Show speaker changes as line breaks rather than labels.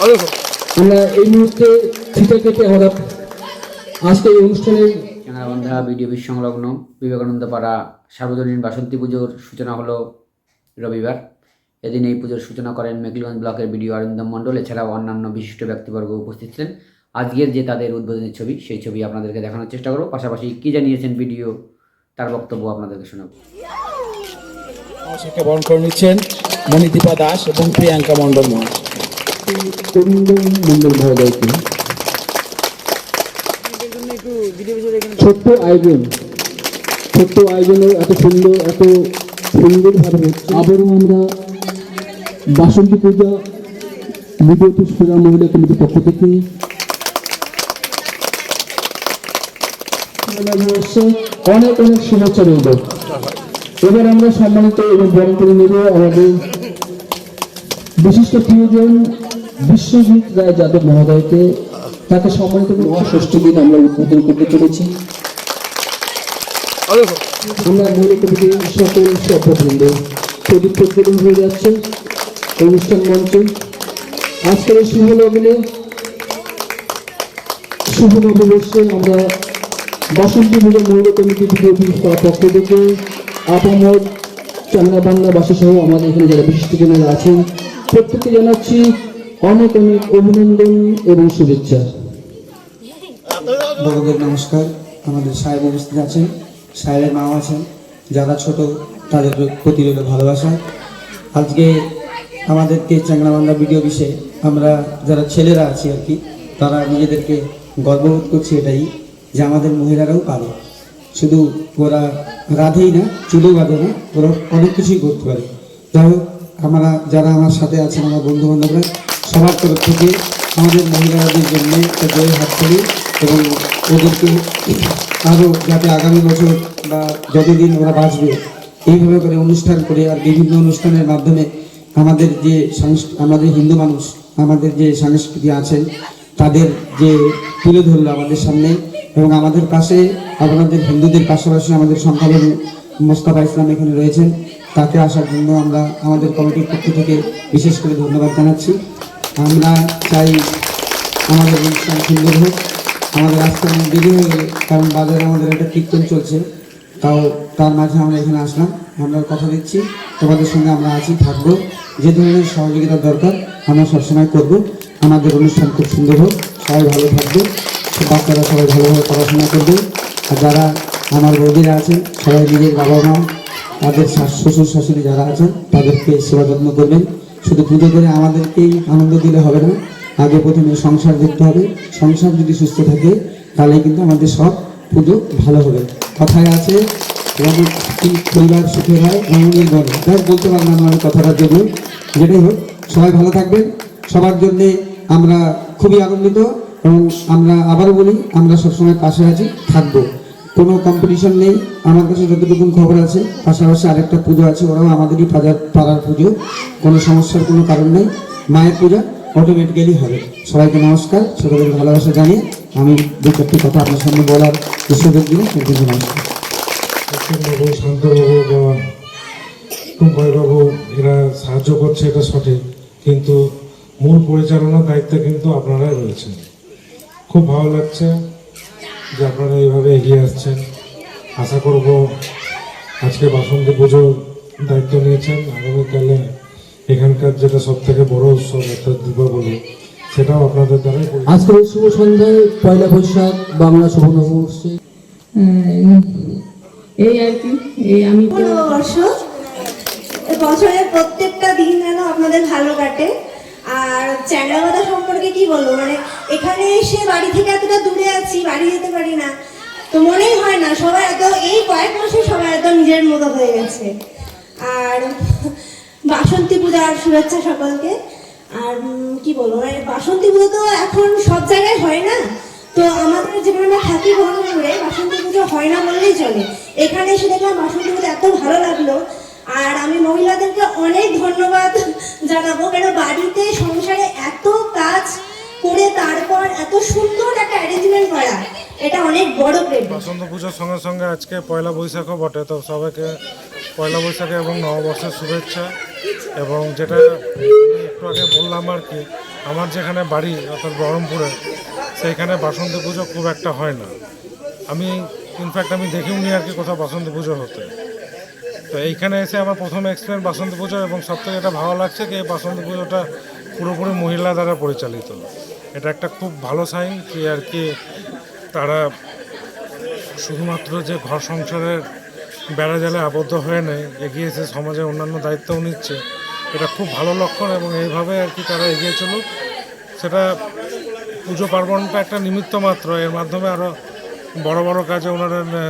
আমরা এই মুহূর্তে ফিতে কেটে আমরা আজকে এই অনুষ্ঠানের
বিডিও অফিস সংলগ্ন বিবেকানন্দ পাড়া সার্বজনীন বাসন্তী পুজোর সূচনা হলো রবিবার। এদিন এই পুজোর সূচনা করেন মেকলিগঞ্জ ব্লকের বিডিও অরিন্দম মণ্ডল এছাড়াও অন্যান্য বিশিষ্ট ব্যক্তিবর্গ উপস্থিত ছিলেন। আজকের যে তাদের উদ্বোধনের ছবি সেই ছবি আপনাদেরকে দেখানোর চেষ্টা করব। পাশাপাশি কী জানিয়েছেন ভিডিও তার বক্তব্য আপনাদেরকে শোনাব।
বরণ করে নিচ্ছেন? মণিদীপা দাস এবং প্রিয়াঙ্কা মণ্ডল মহাশয়।
সুন্দর আবারও আমরা বাসন্তী পূজা বিদ্যুৎ সুরা মহিলা কমিটির পক্ষ থেকে অনেক অনেক শুভেচ্ছা রইল। এবার আমরা সম্মানিত এবং বরণ করে নেব আমাদের বিশিষ্ট প্রিয়জন বিশ্বজিৎ রায় যাদব মহোদয়কে তাকে সম্মানিত করে ষষ্ঠ দিন আমরা উদ্বোধন করতে চলেছি। আমরা মনে করি সকল সভ্যবৃন্দ প্রদীপ প্রজ্বলন হয়ে যাচ্ছে অনুষ্ঠান মঞ্চে। আজকের এই শুভ লগ্নে শুভ নববর্ষে আমরা বাসন্তী পুজো মহিলা কমিটি ভিডিও পক্ষ থেকে আপামর চাংলা বাংলা বাসী সহ আমাদের এখানে যারা বিশিষ্টজনেরা আছেন, প্রত্যেককে জানাচ্ছি অনেক অনেক অভিনন্দন এবং শুভেচ্ছা।
বড়দের নমস্কার। আমাদের সাহেব উপস্থিত আছেন, সাহেবের মাও আছেন, যারা ছোট, তাদের প্রতি রইল ভালোবাসা। আজকে আমাদেরকে চ্যাংরাবান্ধা ভিডিও বিষয়ে আমরা যারা ছেলেরা আছি আর কি, তারা নিজেদেরকে গর্ববোধ করছি এটাই যে আমাদের মহিলারাও পারে। শুধু ওরা রাধেই না চুলো বাঁধে না, ওরা অনেক কিছুই করতে পারে। যাই হোক, আমরা যারা আমার সাথে আছেন, আমার বন্ধু বান্ধবরা সবার তরফ থেকে আমাদের মহিলাদের জন্য একটা জয় হাত করি এবং ওদেরকে আরও যাতে আগামী বছর বা যতদিন ওরা বাঁচবে, এইভাবে করে অনুষ্ঠান করে আর বিভিন্ন অনুষ্ঠানের মাধ্যমে আমাদের যে আমাদের হিন্দু মানুষ, আমাদের যে সংস্কৃতি আছেন তাদের যে তুলে ধরলো আমাদের সামনে এবং আমাদের পাশে আপনাদের হিন্দুদের পাশাপাশি আমাদের সংখ্যালঘু মোস্তফা ইসলাম এখানে রয়েছেন। তাকে আসার জন্য আমরা আমাদের কমিটির পক্ষ থেকে বিশেষ করে ধন্যবাদ জানাচ্ছি। আমরা চাই আমাদের অনুষ্ঠান সুন্দর হোক। আমাদের আজকে অনেক দেরি হয়ে গেলে, কারণ বাজারে আমাদের একটা কীর্তন চলছে। তাও তার মাঝে আমরা এখানে আসলাম, আমরা কথা দিচ্ছি। তোমাদের সঙ্গে আমরা আছি, থাকব। যে ধরনের সহযোগিতা দরকার আমরা সবসময় করব। আমাদের অনুষ্ঠান খুব সুন্দর হোক, সবাই ভালো থাকবে। বাচ্চারা সবাই ভালোভাবে পড়াশোনা করবে। আর যারা আমার বৌদিরা আছেন, সবাই নিজের বাবা মা তাদের শ্বশুর শাশুড়ি যারা আছেন, তাদেরকে সেবা যত্ন করবেন। শুধু পুজো করে আমাদেরকেই আনন্দ দিলে হবে না, আগে প্রথমে সংসার দেখতে হবে, সংসার যদি সুস্থ থাকে, তাহলে কিন্তু আমাদের সব পুজো ভালো হবে। কথায় আছে পরিবার সুখে হয়, রমণীর বলে যাই বলতে পারলাম না আমি কথাটার জন্য যেটাই হোক, সবাই ভালো থাকবেন। সবার জন্যে আমরা খুবই আনন্দিত এবং আমরা আবারও বলি, আমরা সবসময় পাশে আছি, থাকব। কোনো কম্পিটিশন নেই। আমার কাছে যতটুকু খবর আছে, পাশাপাশি আরেকটা পুজো আছে, ওরাও আমাদেরই পাড়ার পাড়ার পুজো। কোনো সমস্যার কোনো কারণ নেই। মায়ের পূজা অটোমেটিক্যালি হবে। সবাইকে নমস্কার ছোটদের ভালোবাসা জানিয়ে আমি দু চারটি কথা আপনার সামনে বলার সুযোগ সেই জন্য নমস্কার।
বাবু শান্তবাবু এরা সাহায্য করছে এটা সঠিক, কিন্তু মূল পরিচালনার দায়িত্বে কিন্তু আপনারাই রয়েছেন। খুব ভালো লাগছে। যে আপনারা এইভাবে এগিয়ে আসছেন। আশা করব আজকে বাসন্তী পুজোর দায়িত্ব নিয়েছেন। আগামীকালে এখানকার যেটা সব থেকে বড় উৎসব অর্থাৎ দীপাবলি সেটাও আপনাদের দ্বারাই
আজকের এই শুভ সন্ধ্যায় পয়লা বৈশাখ বাংলা শুভ নববর্ষে
এই আর কি এই আমি
বর্ষ বছরের প্রত্যেকটা দিন যেন আপনাদের ভালো কাটে। আর চ্যাংরাবাদা সম্পর্কে কি বলব? মানে এখানে এসে বাড়ি থেকে এতটা দূরে আছি, বাড়ি যেতে পারি না। তো মনেই হয় না, সবাই এত, এই কয়েক মাসে সবাই এত নিজের মতো হয়ে গেছে। আর বাসন্তী পূজার শুভেচ্ছা সকলকে। আর কি বলব? মানে বাসন্তী পুজো তো এখন সব জায়গায় হয় না। তো আমাদের যেখানে আমরা থাকি বহরমপুরে বাসন্তী পুজো হয় না বললেই চলে। এখানে এসে দেখলাম বাসন্তী পুজো এত ভালো লাগল। আর আমি মহিলাদেরকে অনেক ধন্যবাদ জানাব, কেন বাড়িতে সংসারে এত কাজ করে তারপর এত সুন্দর একটা অ্যারেঞ্জমেন্ট করা, এটা অনেক বড়
বসন্ত পুজোর সঙ্গে সঙ্গে আজকে পয়লা বৈশাখও বটে, তো সবাইকে পয়লা বৈশাখে এবং নববর্ষের শুভেচ্ছা। এবং যেটা একটু আগে বললাম আর কি, আমার যেখানে বাড়ি অর্থাৎ বহরমপুরে, সেইখানে বাসন্তী পুজো খুব একটা হয় না। আমি ইনফ্যাক্ট আমি দেখিও নি আর কি কোথাও বাসন্তী পুজো হতে। তো এইখানে এসে আমার প্রথম এক্সপিরিয়েন্স বাসন্তী পুজো এবং সবথেকে এটা ভালো লাগছে কি বাসন্তী পুজোটা পুরোপুরি মহিলা দ্বারা পরিচালিত। এটা একটা খুব ভালো সাইন কি আর কি তারা শুধুমাত্র যে ঘর সংসারের বেড়া জালে আবদ্ধ হয়ে নেই এগিয়ে এসে সমাজের অন্যান্য দায়িত্বও নিচ্ছে, এটা খুব ভালো লক্ষণ এবং এইভাবে আর কি তারা এগিয়ে চলুক। সেটা পুজো পার্বণটা একটা নিমিত্ত মাত্র, এর মাধ্যমে আরও বড় বড় কাজে ওনারা মানে